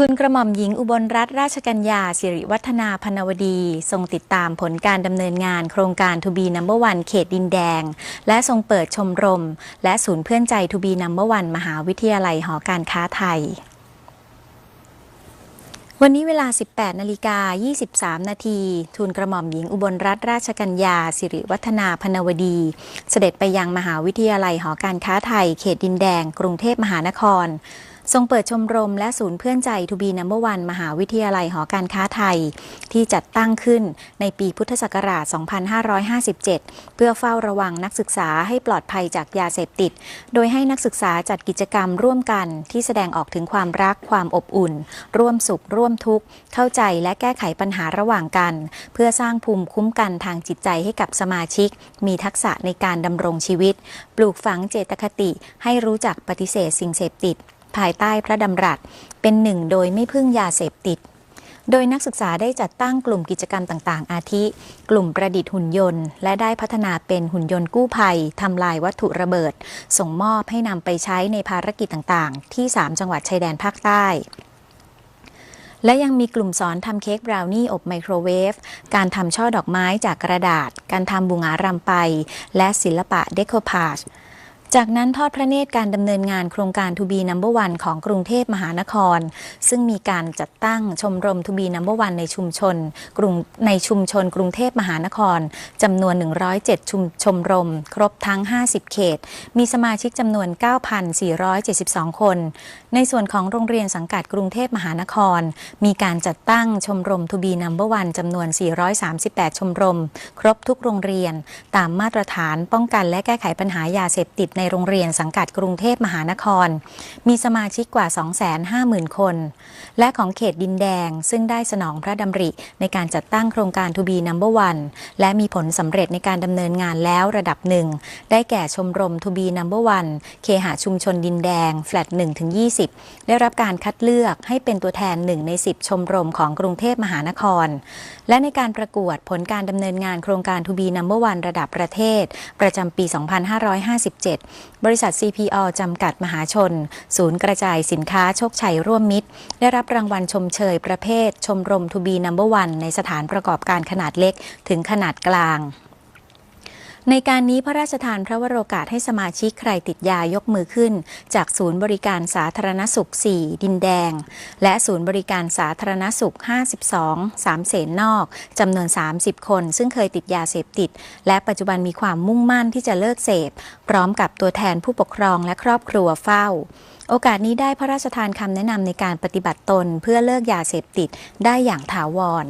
ทุนกระหม่อมหญิงอุบลรัตนราชกัญญาสิริวัฒนาพนวดี ทรงติดตามผลการดำเนินงานโครงการทูบีนัมเบอร์วันเขตดินแดง และทรงเปิดชมรม และศูนย์เพื่อนใจทูบีนัมเบอร์วันมหาวิทยาลัยหอการค้าไทยวันนี้เวลา 18 นาฬิกา 23 นาที ทูลกระหม่อมหญิงอุบลรัตนราชกัญญา สิริวัฒนาพนวดี เสด็จไปยังมหาวิทยาลัยหอการค้าไทย เขตดินแดง กรุงเทพมหานคร ทรงเปิดชมรมและศูนย์เพื่อนใจทูบีนัมเบอร์วันมหาวิทยาลัยหอการค้าไทย ที่จัดตั้งขึ้นในปีพุทธศักราช 2557 เพื่อเฝ้าระวังนักศึกษาให้ปลอดภัยจากยาเสพติด โดยให้นักศึกษาจัดกิจกรรมร่วมกันที่แสดงออกถึงความรักความอบอุ่น ร่วมสุข ร่วมทุกข์ เข้าใจและแก้ไขปัญหาระหว่างกัน เพื่อสร้างภูมิคุ้มกันทางจิตใจให้กับสมาชิก มีทักษะในการดำรงชีวิต ปลูกฝังเจตคติให้รู้จักปฏิเสธสิ่งเสพติด ภายใต้พระดำรัส เป็นหนึ่งโดยไม่พึ่งยาเสพติด โดยนักศึกษาได้จัดตั้งกลุ่มกิจกรรมต่าง ๆ อาทิ กลุ่มประดิษฐ์หุ่นยนต์ และได้พัฒนาเป็นหุ่นยนต์กู้ภัยทำลายวัตถุระเบิด ส่งมอบให้นำไปใช้ในภารกิจต่าง ๆ ที่ 3 จังหวัดชายแดนภาคใต้และยังมีกลุ่มสอนทำเค้กบราวนี่อบไมโครเวฟ การทำช่อดอกไม้จากกระดาษ การทำบุงารำไป และศิลปะเดโคพาช จากนั้นทอดพระเนตรการดำเนินงานโครงการทูบีนัมเบอร์วันของกรุงเทพมหานคร ซึ่งมีการจัดตั้งชมรมทูบีนัมเบอร์วันในชุมชนกรุงในชุมชนกรุงเทพมหานครจำนวน 107 ชุมชมรม ครบทั้ง 50 เขต มีสมาชิกจำนวน 9,472 คน ในส่วนของโรงเรียนสังกัดกรุงเทพมหานคร มีการจัดตั้งชมรมทูบีนัมเบอร์วันจำนวน 438 ชมรม ครบทุกโรงเรียน ตามมาตรฐานป้องกันและแก้ไขปัญหายาเสพติดในโรงเรียนสังกัดกรุงเทพมหานคร มีสมาชิกกว่า 250,000 คน และของเขตดินแดงซึ่งได้สนองพระดำริในการจัดตั้งโครงการทูบีนัมเบอร์วันและมีผลสำเร็จในการดำเนินงานแล้วระดับหนึ่ง ได้แก่ชมรมทูบีนัมเบอร์วันเคหะชุมชนดินแดง แฟลต1ถึง20 ได้รับการคัดเลือกให้เป็นตัวแทน1ใน 10 ชมรมของกรุงเทพมหานคร และในการประกวดผลการดำเนินงานโครงการทูบีนัมเบอร์วันระดับประเทศ ประจำปี 2557บริษัท CPO จำกัดมหาชน ศูนย์กระจายสินค้าโชคชัยร่วมมิตร ได้รับรางวัลชมเชยประเภท ชมรมทูบีนัมเบอร์วันในสถานประกอบการขนาดเล็กถึงขนาดกลาง ในการนี้พระราชทานพระวโรกาสให้สมาชิกใครติดยายกมือขึ้น จากศูนย์บริการสาธารณสุข 4 ดินแดง และศูนย์บริการสาธารณสุข 52 3 เสนนอกจำนวน 30 คน ซึ่งเคยติดยาเสพติด และปัจจุบันมีความมุ่งมั่นที่จะเลิกเสพ พร้อมกับตัวแทนผู้ปกครองและครอบครัวเฝ้า โอกาสนี้ได้พระราชทานคำแนะนำในการปฏิบัติตนเพื่อเลิกยาเสพติดได้อย่างถาวร